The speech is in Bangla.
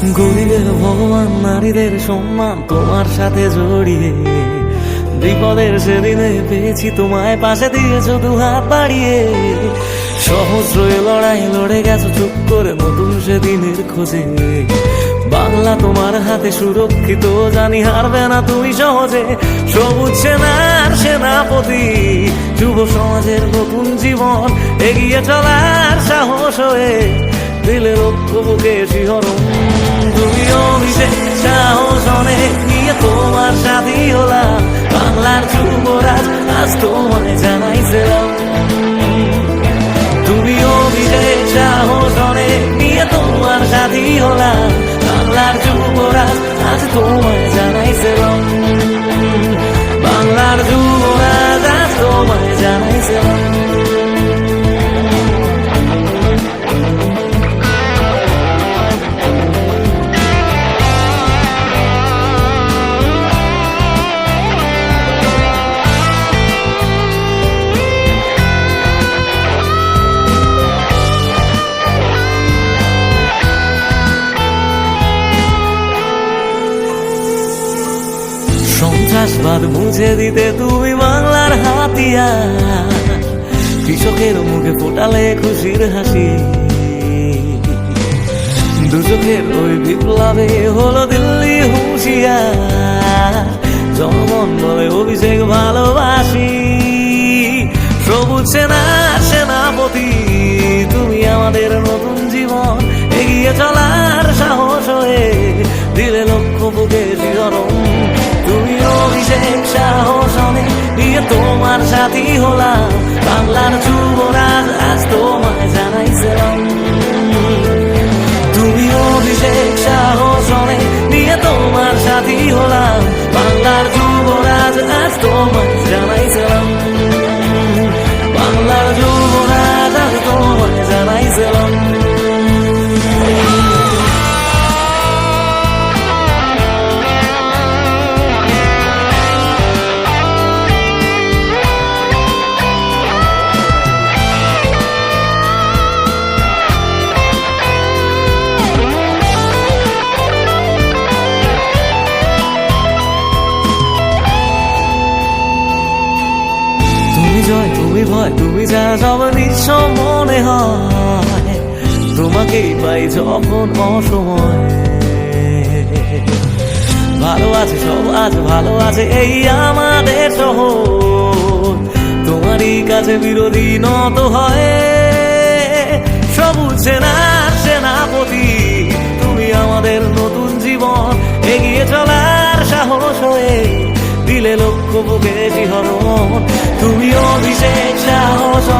গরিবের ভগবান, নারীদের সম্মান তোমার সাথে জড়িয়ে। বিপদের সেদিনে পেয়েছি তোমায়, পাশে দিয়েছ দু হাত বাড়িয়ে। সহস্র লড়াই লড়ে গেছো চুপ করে নতুন সেদিনের খোঁজে। বাংলা তোমার হাতে সুরক্ষিত, জানি হারবে না তুমি সহজে। সবুজ সেনার সেনাপতি, যুব সমাজের নতুন জীবন, এগিয়ে চলার সাহস হয়ে। দিলে লক্ষ্য বুকে শিহরণ। তুমি অভিষেক সাহস অনেক নিয়ে তোমার সাথী হলাম বাংলার যুবরাজ আজ তোমায় জানাইছিলাম তুমি অভিষেক সাহস অনেক নিয়ে তোমার সাথী হলাম সন্ত্রাসবাদ মুছে দিতে তুমি বাংলার হাতিয়া কৃষকের মুখে ফোটালে খুশির হাসি। দুচোখের ওই বিপ্লবে হলো দিল্লি হুঁশিয়ার। জনগণ বলে অভিষেক ভালোবাসি। সবুজ সেনা, সেনাপতি, তুমি আমাদের নতুন জীবন এগিয়ে চলার সাথী হলাম, বাংলার যুবরাজ আজ তোমায় জানাইছিলাম। তুমি অভিষেক সাহস অনেক নিয়ে তোমার সাথী হলাম, বাংলার যুবরাজ আজ তোমায় জয় তুমি ভয়, তুমি যা সব নিঃস্ব মনে হয়। তোমাকেই পাই যখন অসময়। ভালো আছে সব, আজ ভালো আছে এই আমাদের শহর। তোমারই কাছে বিরোধী নত হয়। সবুজ সেনার সেনাপতি, তুমি আমাদের নতুন জীবন, এগিয়ে চলার সাহস হয়ে। দিলে লক্ষ্য বুকে বিহরণ। তুমি অভিষেক সাহস